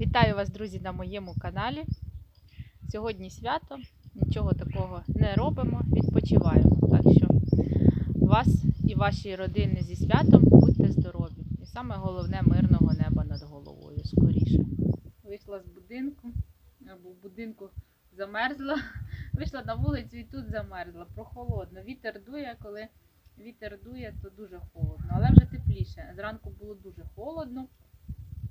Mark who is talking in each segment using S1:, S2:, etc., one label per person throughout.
S1: Вітаю вас, друзі, на моєму каналі. Сьогодні свято, нічого такого не робимо, відпочиваємо. Так що вас і ваші родини зі святом будьте здорові. І саме головне мирного неба над головою скоріше. Вийшла з будинку, або в будинку замерзла. Вийшла на вулицю і тут замерзла. Прохолодно. Вітер дує, коли вітер дує, то дуже холодно. Але вже тепліше. Зранку було дуже холодно.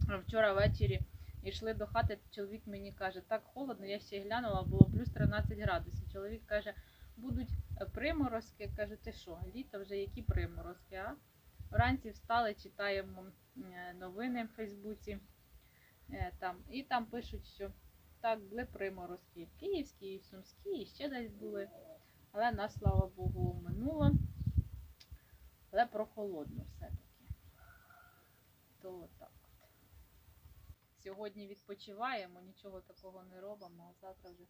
S1: А Вчора ввечері йшли до хати, чоловік мені каже, так холодно, я ще глянула, було плюс 13 градусів. Чоловік каже, будуть е, приморозки. Кажу, ти що, літо вже які приморозки? А вранці встали, читаємо е, новини в Фейсбуці. е, Там, і там пишуть, що так, були приморозки і в Київській, і в Сумській, і ще десь були. Але нас, слава Богу, минуло. Але прохолодно все-таки. То отак. Сьогодні відпочиваємо, нічого такого не робимо, а завтра вже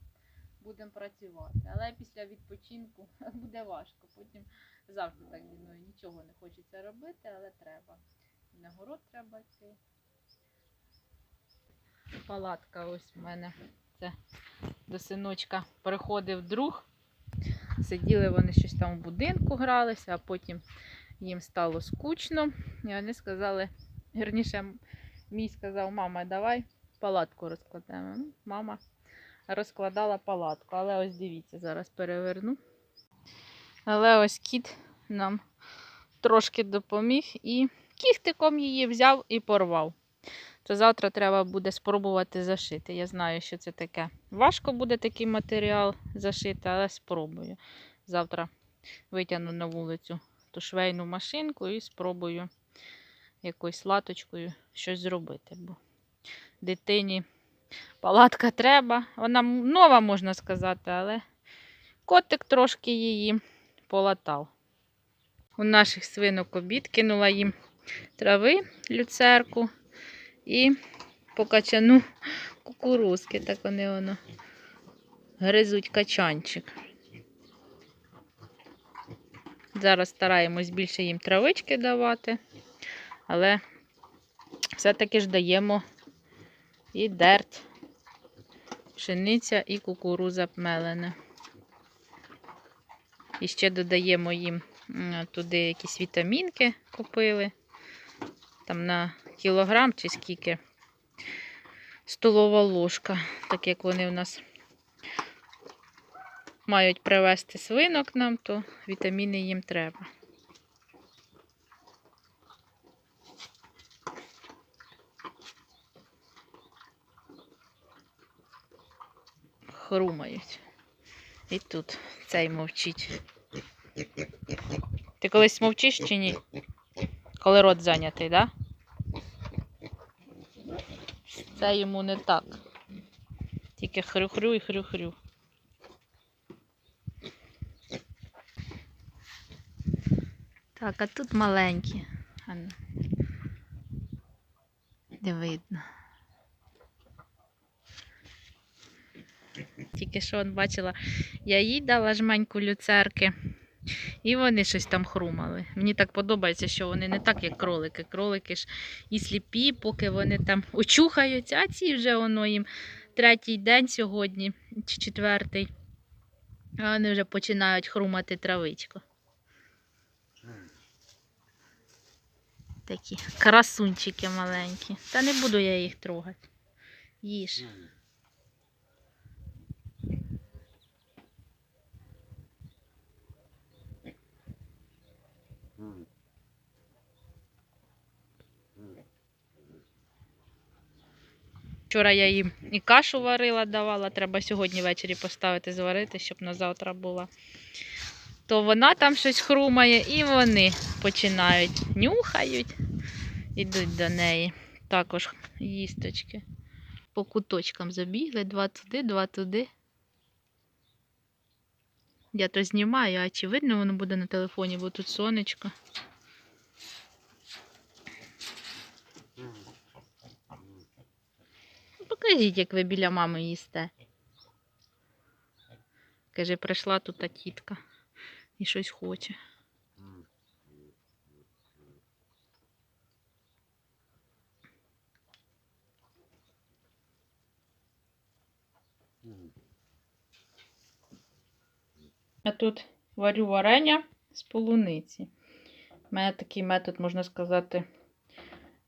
S1: будемо працювати. Але після відпочинку буде важко. Потім завжди так зі мною нічого не хочеться робити, але треба. На город треба йти. Палатка ось в мене. Це до синочка приходив друг. Сиділи вони щось там в будинку гралися, а потім їм стало скучно. І вони сказали, вірніше, мій сказав, мама, давай палатку розкладемо. Ну, Мама розкладала палатку. Але ось дивіться, зараз переверну. Але ось кіт нам трошки допоміг і кіхтиком її взяв і порвав. То завтра треба буде спробувати зашити. Я знаю, що це таке. Важко буде такий матеріал зашити, але спробую. Завтра витягну на вулицю ту швейну машинку і спробую якоюсь латочкою щось зробити. Бо дитині палатка треба. Вона нова, можна сказати, але котик трошки її полатав. У наших свинок обід кинула їм трави, люцерку і по качану кукурузки. Так вони воно гризуть качанчик. Зараз стараємось більше їм травички давати, але все-таки ж даємо і дерть, пшениця і кукуруза мелене. І ще додаємо їм туди якісь вітамінки купили. Там на кілограм чи скільки столова ложка, так як вони у нас мають привезти свинок нам, то вітаміни їм треба. Хрумають. І тут цей мовчить. Ти колись мовчиш чи ні? Коли рот зайнятий, так? Да? Це йому не так. Тільки хрю-хрю і хрю-хрю. Так, а тут маленькі. Не видно. Тільки що он бачила, я їй дала жменьку люцерки, і вони щось там хрумали. Мені так подобається, що вони не так, як кролики. Кролики ж і сліпі, поки вони там очухаються, а ці вже воно їм третій день сьогодні, чи четвертий. А вони вже починають хрумати травичку. Такі красунчики маленькі. Та не буду я їх трогати. Їж. Вчора я їм і кашу варила, давала. Треба сьогодні ввечері поставити зварити, щоб на завтра була. То вона там щось хрумає, і вони починають нюхають, ідуть до неї. Також їсточки. По куточкам забігли, два туди, два туди. Я то знімаю, а чи видно воно буде на телефоні, бо тут сонечко. Покажіть, як ви біля мами їсте. Каже, прийшла тут тітка і щось хоче. Я тут варю варення з полуниці. У мене такий метод, можна сказати,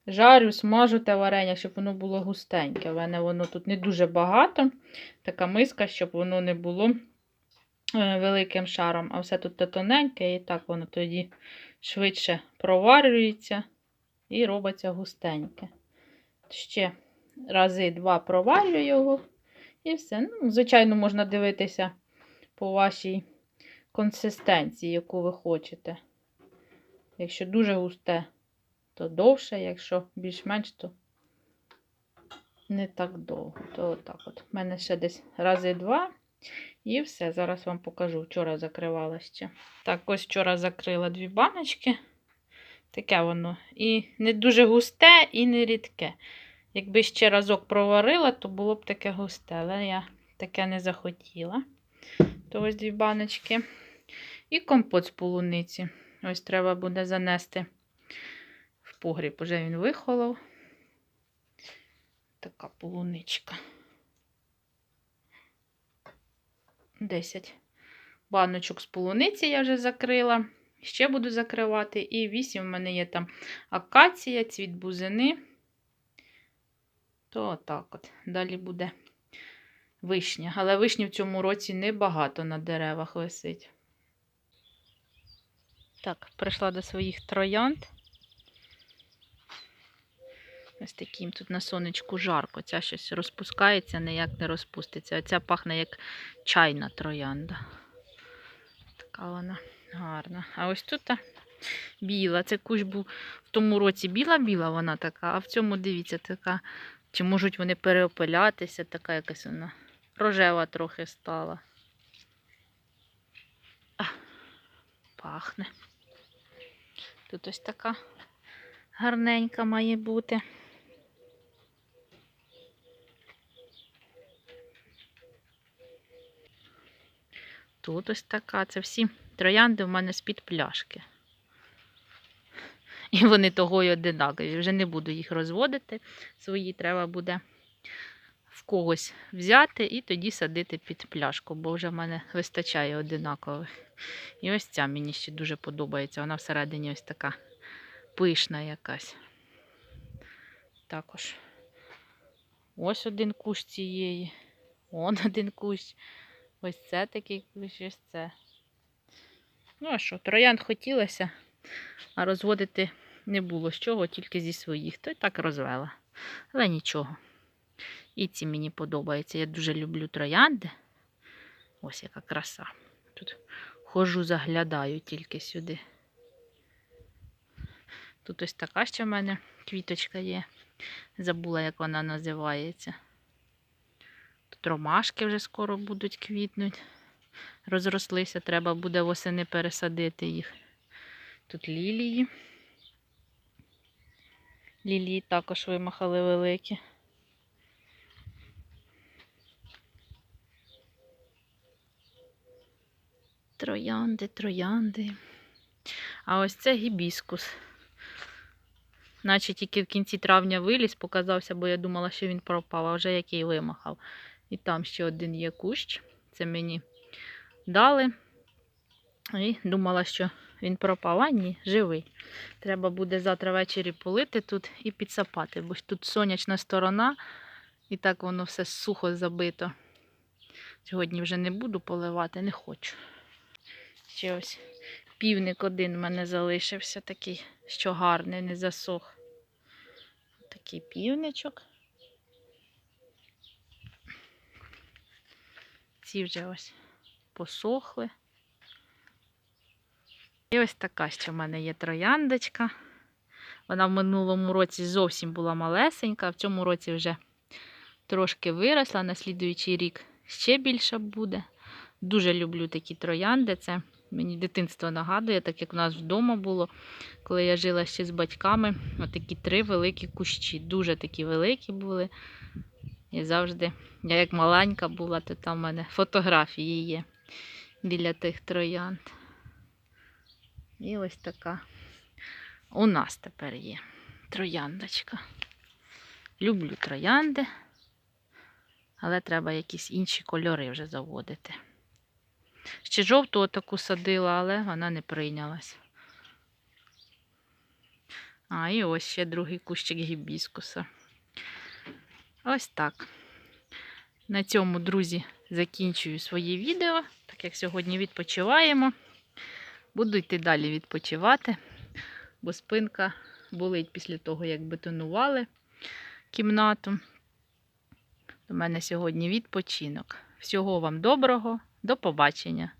S1: жарю, смажу те варення, щоб воно було густеньке. У мене воно тут не дуже багато. Така миска, щоб воно не було е, великим шаром, а все тут тоненьке, і так воно тоді швидше проварюється і робиться густеньке. Ще рази два проварю його і все. Ну, звичайно, можна дивитися по вашій консистенції, яку ви хочете. Якщо дуже густе, то довше, якщо більш-менш, то не так довго. То отак от. У мене ще десь рази два. І все. Зараз вам покажу. Вчора закривала ще. Так, ось вчора закрила дві баночки. Таке воно. І не дуже густе, і не рідке. Якби ще разок проварила, то було б таке густе, але я таке не захотіла. То ось дві баночки. І компот з полуниці. Ось треба буде занести погріб. Уже він вихолов. Така полуничка. 10 баночок з полуниці я вже закрила. Ще буду закривати. І 8 в мене є там акація, цвіт бузини. То отак от. Далі буде вишня. Але вишні в цьому році небагато на деревах висить. Так, прийшла до своїх троянд. Ось таким тут на сонечку жарко. Ця щось розпускається, ніяк не розпуститься. А ця пахне як чайна троянда. Така вона гарна. А ось тут біла. Це кущ був в тому році біла-біла вона така, а в цьому, дивіться, така. Чи можуть вони переопилятися, така якась вона рожева трохи стала. А, пахне. Тут ось така гарненька має бути. Тут ось така. Це всі троянди в мене з-під пляшки. І вони того й одинакові. Вже не буду їх розводити. Свої треба буде в когось взяти і тоді садити під пляшку, бо вже в мене вистачає одинакових. І ось ця мені ще дуже подобається. Вона всередині ось така пишна якась. Також ось один кущ цієї. Он один кущ. Ось це такий ось це. Ну, а що, троянд хотілося, а розводити не було з чого, тільки зі своїх. То й так розвела. Але нічого. І ці мені подобаються. Я дуже люблю троянди. Ось яка краса. Тут хожу, заглядаю тільки сюди. Тут ось така ще в мене квіточка є. Забула, як вона називається. Ромашки вже скоро будуть квітнуть. Розрослися, треба буде восени пересадити їх. Тут лілії. Лілії також вимахали великі. Троянди, троянди. А ось це гібіскус. Наче тільки в кінці травня виліз, показався, бо я думала, що він пропав, а вже який вимахав. І там ще один є кущ. Це мені дали. І думала, що він пропав, а ні, живий. Треба буде завтра ввечері полити тут і підсапати, бо тут сонячна сторона, і так воно все сухо забито. Сьогодні вже не буду поливати, не хочу. Ще ось півник один в мене залишився такий, що гарний, не засох. Такий півничок. Ці вже ось посохли. І ось така ще в мене є трояндочка. Вона в минулому році зовсім була малесенька, а в цьому році вже трошки виросла, на слідуючий рік ще більша буде. Дуже люблю такі троянди. Це мені дитинство нагадує, так як у нас вдома було, коли я жила ще з батьками. Отакі три великі кущі. Дуже такі великі були. І завжди, я як маленька була, то там в мене фотографії є біля тих троянд. І ось така у нас тепер є трояндочка. Люблю троянди. Але треба якісь інші кольори вже заводити. Ще жовту таку садила, але вона не прийнялась. А, і ось ще другий кущик гібіскуса. Ось так. На цьому, друзі, закінчую своє відео, так як сьогодні відпочиваємо. Буду йти далі відпочивати, бо спинка болить після того, як бетонували кімнату. У мене сьогодні відпочинок. Всього вам доброго, до побачення!